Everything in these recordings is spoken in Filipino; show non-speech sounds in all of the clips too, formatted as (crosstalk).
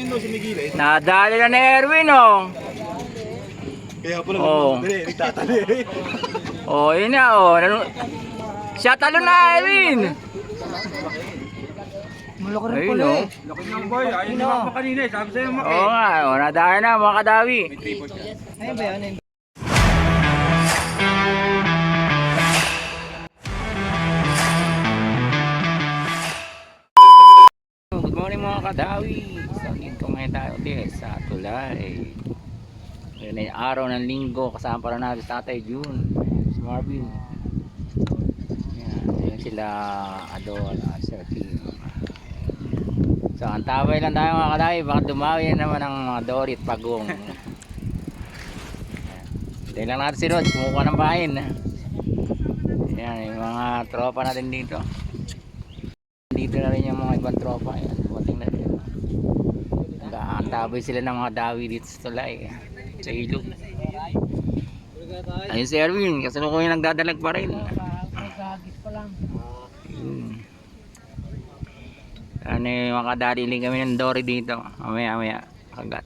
yun no, sumigilid. Nadali na ni Erwin, oh. Kaya pala, Oo. nagtatali, nagtatali. (laughs) Oh, yun na, oh. Nanu- Siya talo na, Erwin. Malaki rin pala oh. eh. Laki ng boy, ayun naman pa kanina eh. Sabi sa'yo, Oo nga, oh. Nadali na, mga kadawi. Ayun ba yan? Good morning mga kadawi. Ulit sa tulay. Ngayon ay araw ng linggo. Kasama pa rin natin si Tatay June. Si Marvin. Yan. Sila Adol at Sir Kim. So, ang tabay lang tayo mga kadawi. Baka dumawi na naman ang mga Dorit Pagong. (laughs) Hindi lang natin si Rod. Kumukuha ng bahin. Yan, yung mga tropa natin dito. Dito na rin yung mga ibang tropa. Yan. Nag-aantabay sila ng mga dawi dito sa tulay. Sa ilog. Ayun si Erwin, yung nagdadalag pa rin. Yun. Ano yung makadadiling kami ng Dory dito. Mamaya, mamaya. Kagat.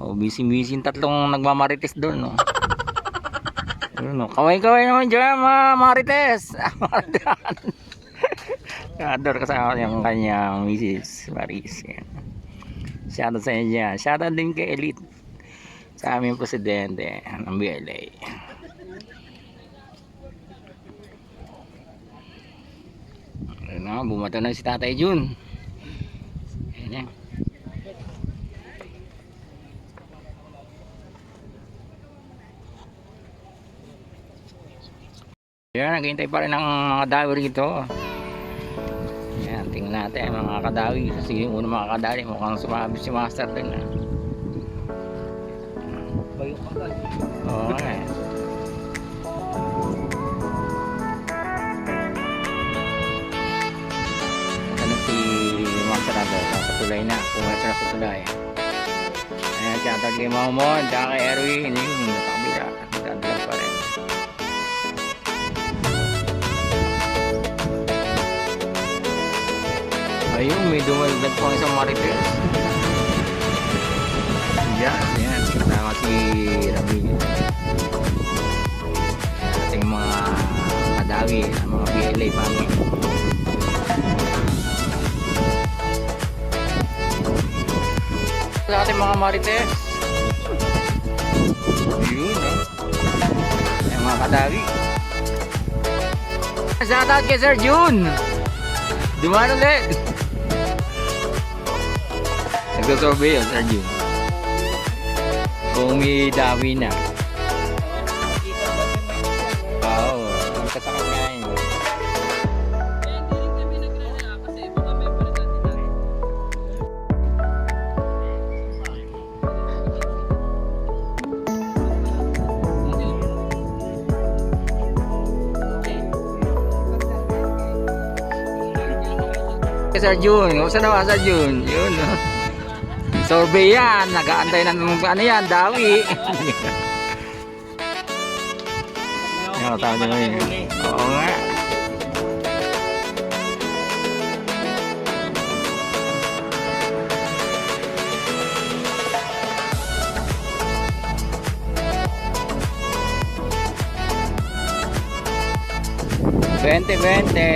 Oh, busy-busy tatlong nagmamarites doon, no. Yun, no. Kaway-kaway naman dyan, mga marites. (laughs) Ador kasama yung kanyang Mrs. Maris. Yan. Shoutout sa inyo dyan. Shoutout din kay Elite. Sa aming presidente ng BLA. Ayun na, bumato na si Tatay Jun. Ayun na. Yan, naghihintay pa rin ang mga dawi rito. Natin ang mga kadawi. Kasi yung unang mga kadawi, mukhang sumabi si Master din. ah. Bayo agad. Oo nga eh. Ano si Master Ado? Sa tulay na. Pumasok sa tulay. Ayan, chatag kay Mamon. Tsaka kay Erwin. Yun, nakabila. May dumaldag pang isang marites. Yan, yan. Kasama si Ramil. Ating mga kadawi, ang mga PLA family. Sa ating mga marites. Yun, eh. Yung mga kadawi. Shoutout kay Sir June. Dumaan ulit. Nagsasurvey yun, June. Kung may dawi na. Oo, ang kasakit nga yun. Sir Jun, kumusta naman Sir Jun? Yun, no? Survey yan, nag-aantay ng ano yan, dawi. (laughs) Ano tawag nyo yun? Oo nga. Bente, bente.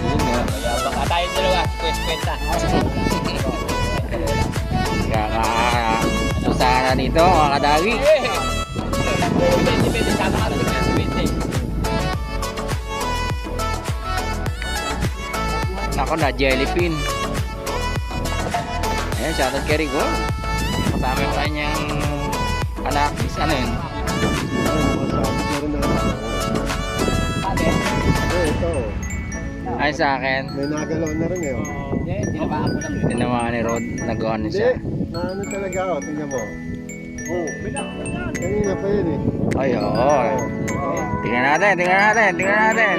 Yun nga. Baka tayo dalawa. Kwes-kwenta. Kaka... Usahan na dito, mga kadawi. Nako na, jellypin. Ayan, shoutout kay Rigo. Kasama yung kanyang anak. Is ano yun? Ay sa akin. May nagalaw na rin eh. oh. Hindi, tinabahan ko lang. Tinawa ni Rod. Nag-on Hindi, siya. na ano talaga ako, tingnan mo. Oo, kanina pa yun eh. Ay, oo. Tingnan natin, tingnan natin, tingnan natin.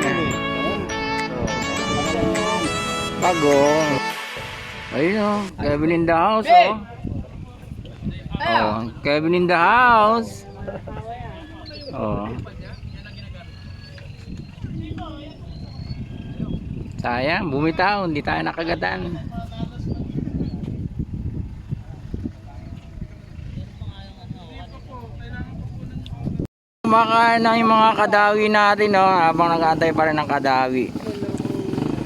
Pagong. Ayun o. Kevin in the house oh. Oh, Kevin in the house. Oh. sayang bumitaw hindi tayo nakagatan. Kumakain na yung mga kadawi natin no, habang nag-aantay pa rin ng kadawi.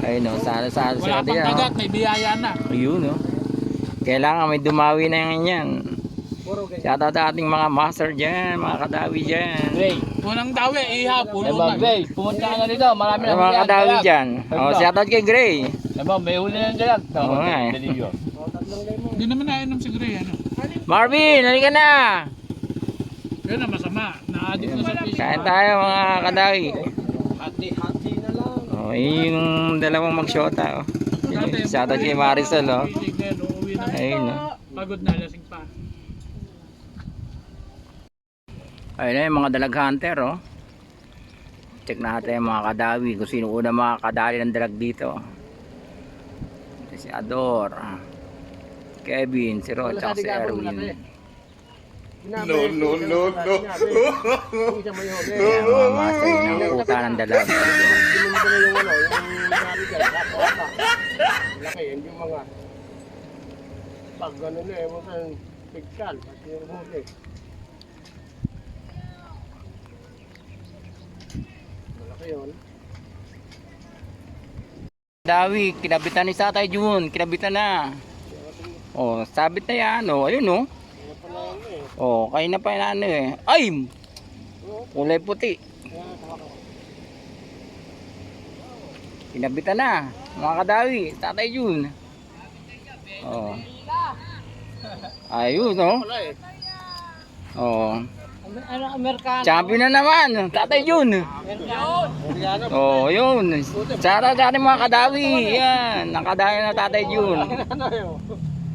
Ayun no, sana sana sila wala pang tagat, may biyaya na. Ayun no? Kailangan may dumawi na yan yan. Shoutout sa ating mga master dyan, mga kadawi dyan. Gray. Unang dawi, iha, Diba, pulungan. Gray? Pumunta ka na dito. Marami na mga kadawi dyan. Oh, shoutout kay Gray. Diba, may huli na dyan. Oo nga eh. Hindi naman nainom si Gray, ano? Marvin, halika na! Yun na, masama. Na-addict na sa fish. Kain tayo mga kadawi. Hati-hati na lang. Oh, yun yung dalawang magshota. Oh. Shoutout kay Marisol. Oh. Ayun, no? Pagod na, lasing pa. Ayun na yung mga dalag hunter, oh. Check natin yung mga kadawi kung sino una mga kadali ng dalag dito. Ito si Ador, Kevin, si Ro, tsaka si Erwin. No, no, no, no. Ayan, mga master yun ang kuta ng dalag. Ano. Laki, yun yung mga pag ano na, ewan ka ng pigsan, pati yung huli. Malaki yun. Dawi, kinabitan ni Satay Jun, kinabitan na. Oh, sabit na yan, oh. Ayun, oh. Oh, kayo na pa yung ano eh. Ay! Kulay puti. Kinabitan na. Mga kadawi, tatay Jun. Oh. Ayun, no? Wala eh. Oh. Ano, Amerikano? Champion na naman, tatay Jun. Oriana, Oh, yun. Sana sa ating mga kadawi. Yan, nakadawi na tatay Jun. yun?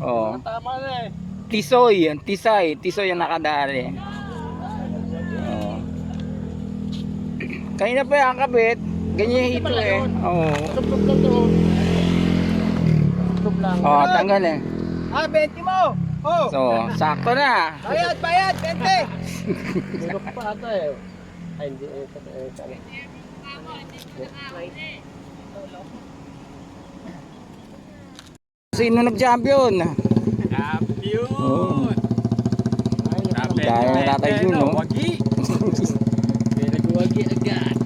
Oh. Eh. Tisoy, Tisay, Tisoy ang nakadali. Oh. (clears throat) Kanina pa yung kabit, ganyan yung hito eh. Oo. Tuplok lang. Oh, tanggal eh. Ah, 20 mo! Oh! So, sakto na. Bayad, bayad, 20! Tulok pa ata eh. Ay, hindi. Eh, eh, eh, Sino nag-champion? Champion! Oh. Dahil na tatay Jun, no? Wagi! Pinagwagi agad.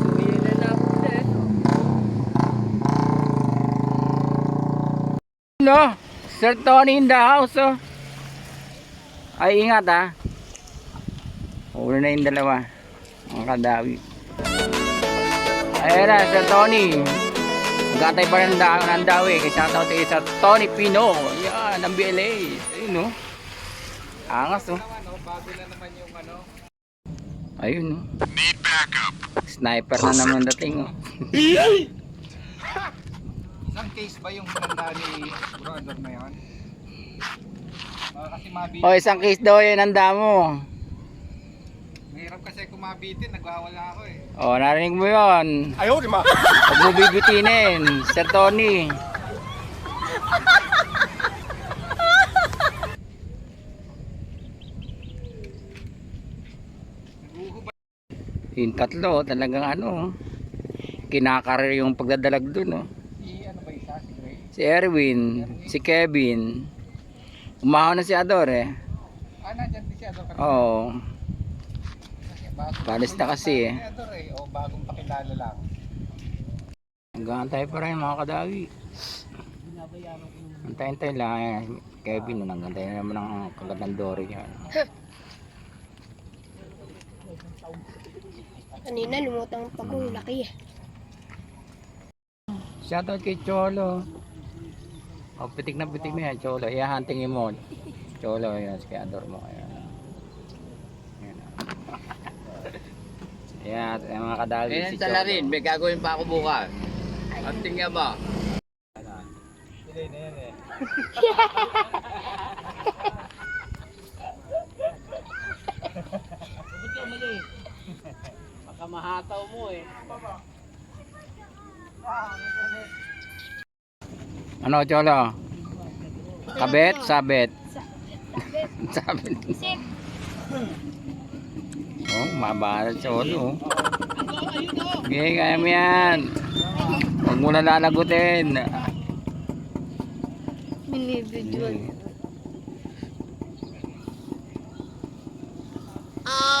Sumiyan na na po na. No? Sir Tony in the house, oh. Ay, ingat ah. Ulo na yung dalawa. Ang kadawi. Ayan na, Sir Tony. Gatay pa rin ang ng dawi. Kaya shoutout tayo sa Tony Pino. Yan, ng BLA. Ayun, no? Angas, oh. Bago na naman yung ano. Ayun, no? Sniper na naman dating, oh. (laughs) Isang case ba yung handa ni brother na yun? kasi mabiti. O, isang case daw yun ang damo. Mahirap kasi kumabitin, nagwawala ako eh. O, narinig mo yun. Ayaw, di ma. Huwag mo bibitinin, Sir Tony. Yung tatlo, talagang ano, kinakarir yung pagdadalag dun, oh. I ano ba isa si? Si Erwin, si Kevin. Umahon na si Ador, eh. Ah, nandyan din doon kanina. Oo. Palis na kasi, eh. Ador eh, o bagong pakilala lang. Hanggang tayo pa rin mga kadawi. Antayin-tayin lang. eh. Kevin, nung nagantay na naman ang kagat ng Dory niya. Kanina lumutang pa ko, laki. Shoutout kay Cholo. O, pitik na pitik mo yan, Cholo. Ihahantingin mo. Cholo, yan. Si Ador mo. Ayan. Ayan. Ayan, mga kadawi Ganyan si Cholo. rin, may gagawin pa ako bukas. At tingnan mo. Baka mahataw mo eh. Ano, Cholo? Kabet? Sabet? (laughs) Sabet. Sip. Oh, mabahal Cholo. Okay, kaya mo yan. Huwag mo na lalagutin. Binibidyo. Oh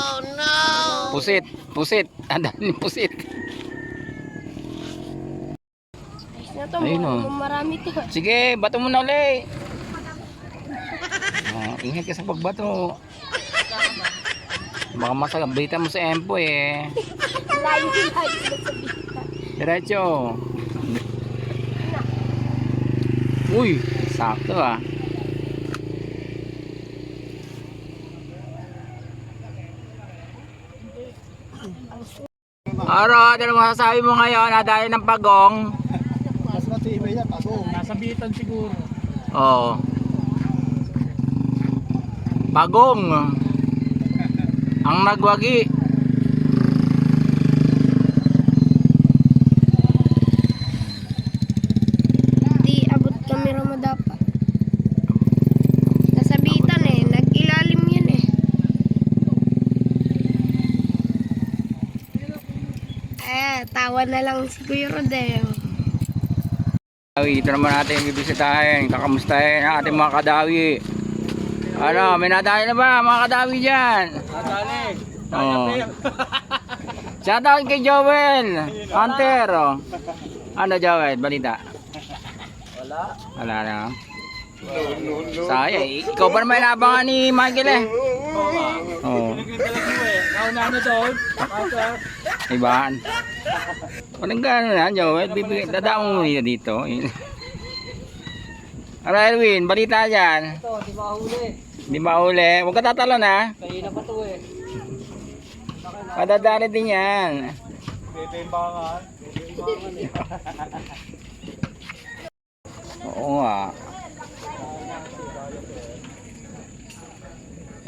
pusit. Pusit. (laughs) Ang dami pusit. Ayos na to, Ayun, mga- oh. marami to. (laughs) Sige, bato mo na uli. Oh, ingat ka sa pagbato. Baka masagabita mo sa empo eh. Layo na. Diretso. Uy, sakto ah. Aro, ano masasabi mo ngayon? Nadali ng pagong. Mas matibay yan, ako. Nasabitan siguro. Oo. Pagong. Ang nagwagi. Di abot kami ramadapa. Nasabitan eh, nag-ilalim yan eh. Eh, tawa na lang si Kuya Rodeo. Ay, ito naman natin bibisitahin, kakamustahin ang ating mga kadawi. Ano, may nadali na ba mga kadawi dyan? Nadali. Oh. (laughs) Shoutout kay Joel Hunter. Ano Joel, balita? Wala. Wala na. Sayang, eh. ikaw pa naman inabangan ni Michael eh. Oh, Nagdala mo eh. Nauna na doon. Ibaan. Walang gano'n na, Joel. Dadaan mo muna dito. Ano, Erwin, balita dyan. Ito, di mahuli. Di mauli. Huwag ka tatalon ha. Kayo na pa to eh. Madadali din yan. Bibimbangan. (laughs) Oo nga.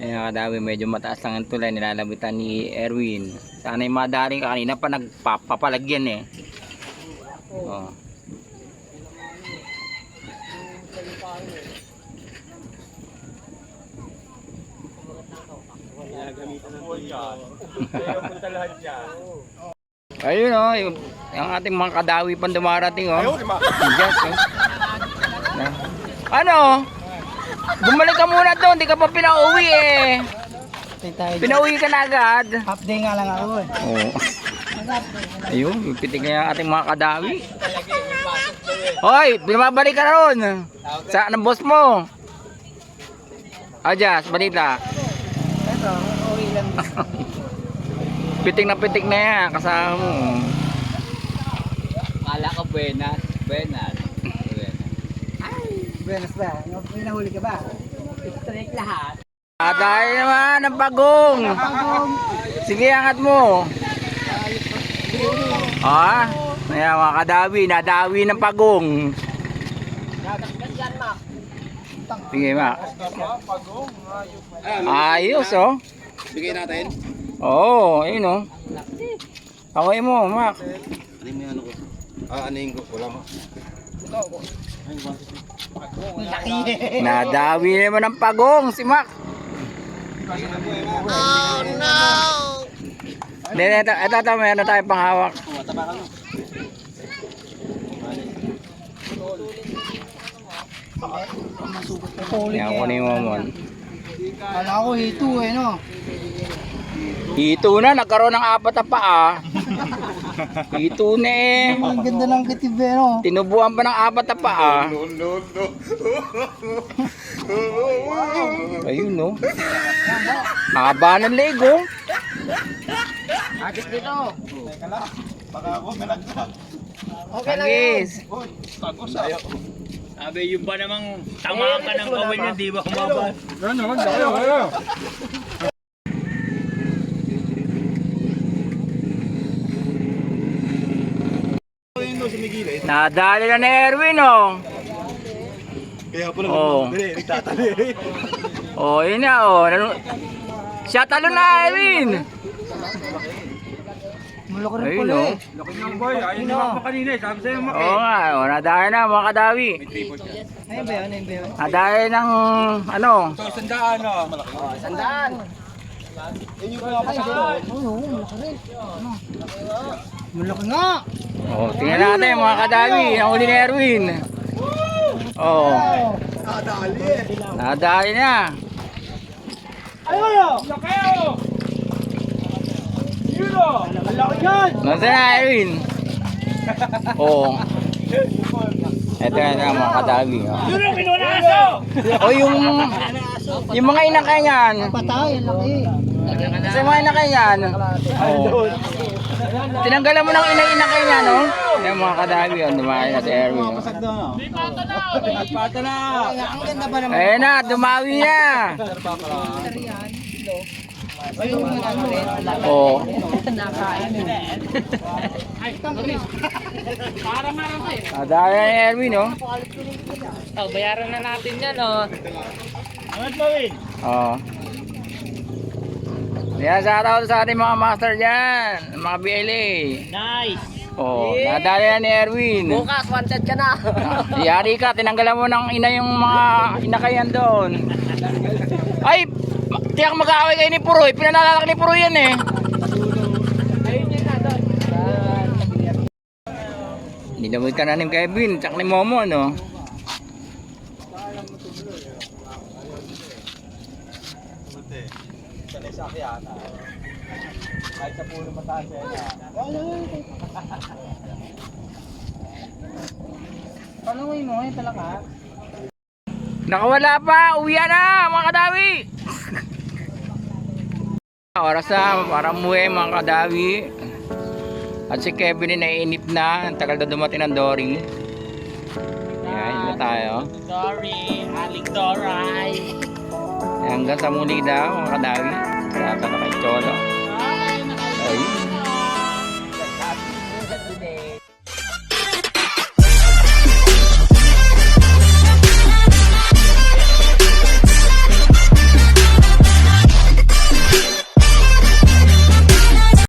Ayun kadawi, medyo mataas lang ang tulay nilalabitan ni Erwin. Sana yung madaling ka kanina pa nagpapalagyan eh. Oh. (laughs) Ayun oh, yung, yung ating mga kadawi pang dumarating oh. Ayun, Yes, oh. (laughs) Ano? Bumalik ka muna doon, di ka pa pinauwi eh. Pinauwi ka na agad. Half day nga lang ako eh. Oo. Ayun, pitik na ating mga kadawi. Hoy, binabalik ka na ron. Sa ng boss mo. Ajas, balita. Ito, uwi lang. (laughs) Pitik na pitik na yan, kasama mo. Kala ko buenas. Buenas. Buenas ba? May nahuli ka ba? Straight lahat. Ah, dahil naman ang bagong. Sige, angat mo. Ah, ayan mga kadawi, nadawi ng pagong. Sige, ma. Ayos, oh. Bigay natin. Oo, oh, ayun, oh. Akoy mo, Mac. Ano mo ano ko? Ah, anayin ko. Wala mo. Nadawi naman ng pagong si Mac. Oh no! Hindi, ito, ito, ito, meron tayo pang hawak. Yan, kunin mo mo. Kala ko hito eh no. Hito na, nagkaroon ng apat na paa. (laughs) Hito na eh. Ang ganda ng kitib eh no. Tinubuan pa ng apat na paa. No, no, no. (laughs) Ayun no. Haba ng Lego. Agit dito. Baka ako malagdag. Okay lang yun. Agis. Tagos ah. Sabi yung ba namang tamaan ka ng kawin niya, di ba kumabal? Nadali na ni Erwin oh. Kaya pala Oo. nagtatali. Nagtatali. Oh, yun na oh. Nanu- Siya talo na Erwin. Malaki rin Ayun pala oh. eh. Laki ng boy. Ayun naman pa kanina eh. Sabi sa'yo mak Oo nga, oh, nadali na mga kadawi. Ayun ba yun? Ayun ba yun? Nadali ng ano? Sandaan oh. Malaki. Sandaan. Yun yung pinapasok. Oo, malaki rin. Ano? Malaki nga. Oh, tingnan natin mga kadawi. Ang uli ni Erwin. Oh, Kadali eh. nadali na. Ayun oh. Laki oh. Nasaan na, Erwin? Oo. Ito na mga kadawi. Oh. Yun ang pinunaso! O yung yung mga inakay niyan. Patay, laki. Kasi mga inakay niyan. Oh. Tinanggalan mo ng ina-inakay niya, no? Yung mga kadawi, oh, dumayo na si Erwin. Oh. Ang ganda ba naman? Ayan na, dumawi na. Oo. Adaya ni Erwin, oh. Oh, bayaran na natin yan, oh. Angat mo, Win? Oo. Yan, shout out sa ating mga master dyan, mga BLA. Nice! Oo, nadaya ni Erwin. Bukas, wanted ka na. (laughs) Yari ka, tinanggalan mo ng ina yung mga inakayan doon. Ay, tiyak mag-aaway kayo ni Puroy. Pinanalalak ni Puroy yan eh. Dinamit ka na ni Kevin, tsak ni Momo, no? (laughs) Nakawala pa, uwi na mga kadawi. (laughs) Oras na para umuwi mga kadawi. At si Kevin ay naiinip na, ang tagal na dumating ng Dory. Yan, yun na tayo. Sorry, Aling Doray. Hanggang sa muli daw mga kadawi. Kaya ka na kay Cholo. Ay.